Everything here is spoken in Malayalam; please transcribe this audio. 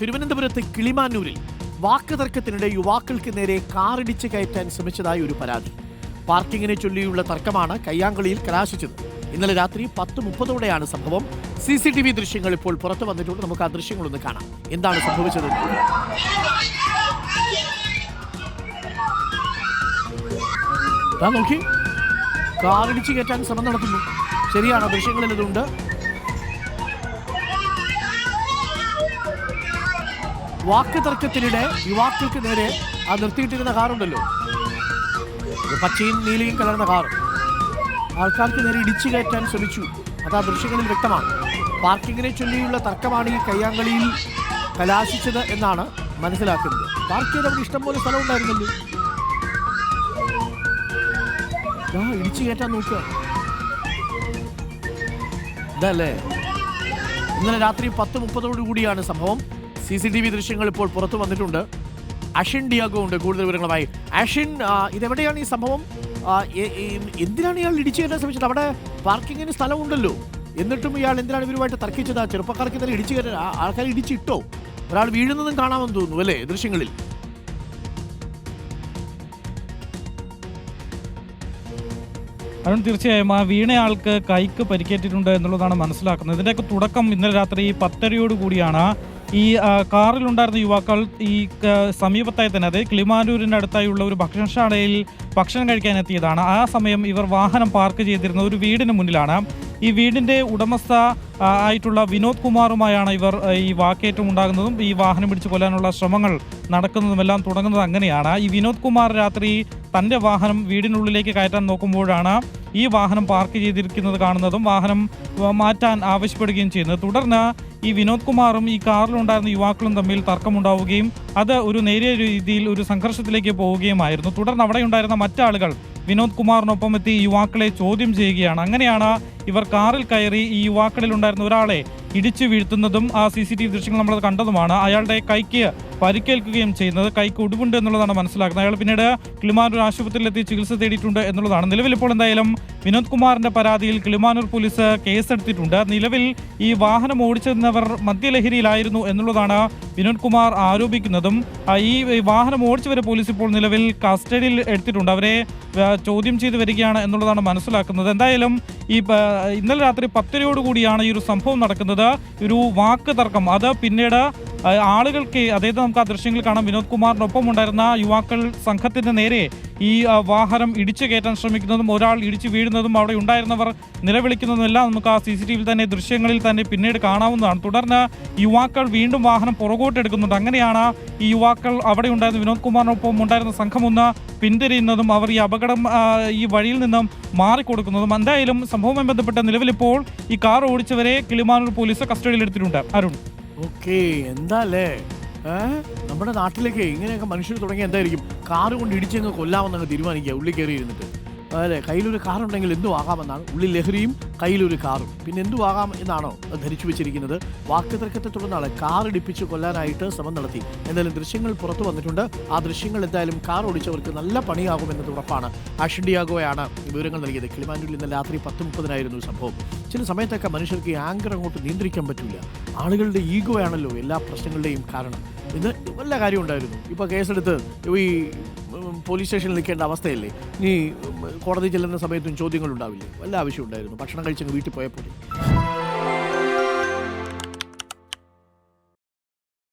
തിരുവനന്തപുരത്ത് കിളിമാനൂരിൽ വാക്ക് തർക്കത്തിനിടെ യുവാക്കൾക്ക് നേരെ കാറിടിച്ച് കയറ്റാൻ ശ്രമിച്ചതായി ഒരു പരാതി. പാർക്കിങ്ങിനെ ചൊല്ലിയുള്ള തർക്കമാണ് കയ്യാങ്കളിയിൽ കലാശിച്ചത്. ഇന്നലെ രാത്രി പത്ത് മുപ്പതോടെയാണ് സംഭവം. സി സി ടി വി ദൃശ്യങ്ങൾ ഇപ്പോൾ പുറത്തു വന്നിട്ടുണ്ട്. നമുക്ക് ആ ദൃശ്യങ്ങളൊന്ന് കാണാം. എന്താണ് സംഭവിച്ചത്? നോക്കി. കാറിടിച്ച് കയറ്റാൻ ശ്രമം നടത്തുന്നു. ശരിയാണ് ദൃശ്യങ്ങളിൽ ഇതുണ്ട് വാക്ക് തർക്കത്തിനിടെ യുവാക്കൾക്ക് നേരെ ആ നിർത്തിയിട്ടിരുന്ന കാറുണ്ടല്ലോ പച്ചയും നീലയും കലർന്ന കാർ. ആൾക്കാർക്ക് നേരെ ഇടിച്ചു കയറ്റാൻ ശ്രമിച്ചു. അത് ആ ദൃശ്യങ്ങളിൽ വ്യക്തമാണ്. പാർക്കിങ്ങിനെ ചൊല്ലിയുള്ള തർക്കമാണ് ഈ കയ്യാങ്കളിയിൽ കലാശിച്ചത് എന്നാണ് മനസ്സിലാക്കുന്നത്. പാർക്ക് ചെയ്ത് അവിടെ ഇഷ്ടംപോലെ സ്ഥലം ഉണ്ടായിരുന്നല്ലോ. ആ ഇടിച്ചു കയറ്റാൻ നോക്കുക. ഇതല്ലേ? ഇന്നലെ രാത്രി പത്ത് മുപ്പതോടു കൂടിയാണ് സംഭവം. സി സി ടി വി ദൃശ്യങ്ങൾ ഇപ്പോൾ പുറത്തു വന്നിട്ടുണ്ട്. അഷിൻ ഡിയാഗോ ഉണ്ട് കൂടുതൽ വിവരങ്ങളുമായി. അഷിൻ ഇതെവിടെയാണ് ഈ സംഭവം? എന്തിനാണ് ഇയാൾ ഇടിച്ചു കയറാൻ ശ്രമിച്ചത്? അവിടെ പാർക്കിങ്ങിന് സ്ഥലമുണ്ടല്ലോ. എന്നിട്ടും ഇയാൾ എന്തിനാണ് ഇവരുമായിട്ട് തർക്കിച്ചത്? ആ ചെറുപ്പക്കാർക്ക് ഇന്നലെ ഇടിച്ചു കയറാൻ ആൾക്കാർ ഇടിച്ചിട്ടോ? ഒരാൾ വീഴുന്നതും കാണാമെന്ന് തോന്നുന്നു അല്ലേ ദൃശ്യങ്ങളിൽ? അരുൺ തീർച്ചയായും ആ വീണയാൾക്ക് കൈക്ക് പരിക്കേറ്റിട്ടുണ്ട് എന്നുള്ളതാണ് മനസ്സിലാക്കുന്നത്. ഇതിന്റെയൊക്കെ തുടക്കം ഇന്നലെ രാത്രി പത്തരയോട് കൂടിയാണ് ഈ കാറിലുണ്ടായിരുന്ന യുവാക്കൾ ഈ സമീപത്തായി തന്നെ അതായത് കിളിമാനൂരിന്റെ അടുത്തായുള്ള ഒരു ഭക്ഷണശാലയിൽ ഭക്ഷണം കഴിക്കാൻ എത്തിയതാണ്. ആ സമയം ഇവർ വാഹനം പാർക്ക് ചെയ്തിരുന്ന ഒരു വീടിന് മുന്നിലാണ്. ഈ വീടിന്റെ ഉടമസ്ഥ ആയിട്ടുള്ള വിനോദ് കുമാറുമായാണ് ഇവർ ഈ വാക്കേറ്റം ഉണ്ടാകുന്നതും ഈ വാഹനം പിടിച്ചു കൊല്ലാനുള്ള ശ്രമങ്ങൾ നടക്കുന്നതുമെല്ലാം തുടങ്ങുന്നത് അങ്ങനെയാണ്. ഈ വിനോദ് കുമാർ രാത്രി തന്റെ വാഹനം വീടിനുള്ളിലേക്ക് കയറ്റാൻ നോക്കുമ്പോഴാണ് ഈ വാഹനം പാർക്ക് ചെയ്തിരിക്കുന്നത് കാണുന്നതും വാഹനം മാറ്റാൻ ആവശ്യപ്പെടുകയും ചെയ്യുന്നത്. തുടർന്ന് ഈ വിനോദ് കുമാറും ഈ കാറിലുണ്ടായിരുന്ന യുവാക്കളും തമ്മിൽ തർക്കമുണ്ടാവുകയും അത് ഒരു നേരിയ രീതിയിൽ ഒരു സംഘർഷത്തിലേക്ക് പോവുകയുമായിരുന്നു. തുടർന്ന് അവിടെ ഉണ്ടായിരുന്ന മറ്റാളുകൾ വിനോദ് കുമാറിനൊപ്പം എത്തി യുവാക്കളെ ചോദ്യം ചെയ്യുകയാണ്. അങ്ങനെയാണ് ഇവർ കാറിൽ കയറി ഈ യുവാക്കളിൽ ഉണ്ടായിരുന്ന ഒരാളെ ഇടിച്ചു വീഴ്ത്തുന്നതും ആ സി സി ടി വി ദൃശ്യങ്ങൾ നമ്മൾ കണ്ടതുമാണ്. അയാളുടെ കൈക്ക് പരിക്കേൽക്കുകയും ചെയ്യുന്നത് കൈക്ക് ഒടിവുണ്ട് എന്നുള്ളതാണ് മനസ്സിലാക്കുന്നത്. അയാൾ പിന്നീട് കിളിമാനൂർ ആശുപത്രിയിലെത്തി ചികിത്സ തേടിയിട്ടുണ്ട് എന്നുള്ളതാണ്. നിലവിൽ ഇപ്പോൾ എന്തായാലും വിനോദ് കുമാറിന്റെ പരാതിയിൽ കിളിമാനൂർ പോലീസ് കേസെടുത്തിട്ടുണ്ട് നിലവിൽ ഈ വാഹനം ഓടിച്ചിരുന്നവർ മദ്യലഹരിയിലായിരുന്നു എന്നുള്ളതാണ് വിനോദ് കുമാർ ആരോപിക്കുന്നതും. ഈ വാഹനം ഓടിച്ചവരെ പോലീസ് ഇപ്പോൾ നിലവിൽ കസ്റ്റഡിയിൽ എടുത്തിട്ടുണ്ട്. അവരെ ചോദ്യം ചെയ്ത് വരികയാണ് എന്നുള്ളതാണ് മനസ്സിലാക്കുന്നത്. എന്തായാലും ഈ ഇന്നലെ രാത്രി പത്തരയോടുകൂടിയാണ് ഈ ഒരു സംഭവം നടക്കുന്നത്. ഒരു വാക്ക് തർക്കം. അത് പിന്നീട് ആളുകൾക്ക് അതായത് നമുക്ക് ആ ദൃശ്യങ്ങൾ കാണാം. വിനോദ് കുമാറിനൊപ്പം ഉണ്ടായിരുന്ന യുവാക്കൾ സംഘത്തിന്റെ നേരെ ഈ വാഹനം ഇടിച്ചു കയറ്റാൻ ശ്രമിക്കുന്നതും ഒരാൾ ഇടിച്ചു വീഴുന്നതും അവിടെ ഉണ്ടായിരുന്നവർ നിലവിളിക്കുന്നതും എല്ലാം നമുക്ക് ആ സി സി ടി വിയിൽ തന്നെ ദൃശ്യങ്ങളിൽ തന്നെ പിന്നീട് കാണാവുന്നതാണ്. തുടർന്ന് യുവാക്കൾ വീണ്ടും വാഹനം പുറകോട്ട് എടുക്കുന്നുണ്ട്. അങ്ങനെയാണ് ഈ യുവാക്കൾ അവിടെ ഉണ്ടായിരുന്ന വിനോദ് കുമാറിനൊപ്പം ഉണ്ടായിരുന്ന സംഘം ഒന്ന് പിന്തിരിയുന്നതും അവർ ഈ അപകടം ഈ വഴിയിൽ നിന്നും മാറിക്കൊടുക്കുന്നതും. എന്തായാലും സംഭവവുമായി ബന്ധപ്പെട്ട നിലവിലിപ്പോൾ ഈ കാർ ഓടിച്ചവരെ കിളിമാനൂർ പോലീസ് കസ്റ്റഡിയിൽ എടുത്തിട്ടുണ്ട് അരുൺ. ഓക്കേ എന്താ നമ്മുടെ നാട്ടിലേക്ക് ഇങ്ങനെയൊക്കെ മനുഷ്യർ തുടങ്ങി എന്തായിരിക്കും? കാറ് കൊണ്ട് ഇടിച്ചങ്ങ് കൊല്ലാമെന്നങ്ങ് തീരുമാനിക്കുക ഉള്ളിൽ കയറി ഇരുന്നിട്ട്. അതെ കയ്യിലൊരു കാറുണ്ടെങ്കിൽ എന്തു ആകാമെന്നാണ് ഉള്ളിൽ ലഹരിയും കയ്യിലൊരു കാറും. പിന്നെ എന്തു ആകാം എന്നാണോ ധരിച്ചു വെച്ചിരിക്കുന്നത്. വാക്ക് തർക്കത്തെ തുടർന്നാണ് കാർ ഇടിപ്പിച്ച് കൊല്ലാനായിട്ട് ശ്രമം നടത്തി. എന്തായാലും ദൃശ്യങ്ങൾ പുറത്തു വന്നിട്ടുണ്ട്. ആ ദൃശ്യങ്ങൾ എന്തായാലും കാർ ഓടിച്ചവർക്ക് നല്ല പണിയാകുമെന്നത് ഉറപ്പാണ്. ആഷിഡിയാഗോയാണ് ഈ വിവരങ്ങൾ നൽകിയത്. കിളിമാനൂരിൽ ഇന്ന് രാത്രി പത്ത് മുപ്പതിനായിരുന്നു സംഭവം. ചില സമയത്തൊക്കെ മനുഷ്യർക്ക് ആങ്കർ അങ്ങോട്ട് നിയന്ത്രിക്കാൻ പറ്റില്ല ആളുകളുടെ ഈഗോയാണല്ലോ എല്ലാ പ്രശ്നങ്ങളുടെയും കാരണം. ഇന്ന് വല്ല കാര്യം ഉണ്ടായിരുന്നു. ഇപ്പോൾ കേസെടുത്ത് ഈ പോലീസ് സ്റ്റേഷനിൽ നിൽക്കേണ്ട അവസ്ഥയല്ലേ? ഇനി കോടതി ചെല്ലുന്ന സമയത്തും ചോദ്യങ്ങൾ ഉണ്ടാവില്ലേ വല്ല ആവശ്യം ഉണ്ടായിരുന്നു ഭക്ഷണം കഴിച്ചങ്ങ് വീട്ടിൽ പോയപ്പോൾ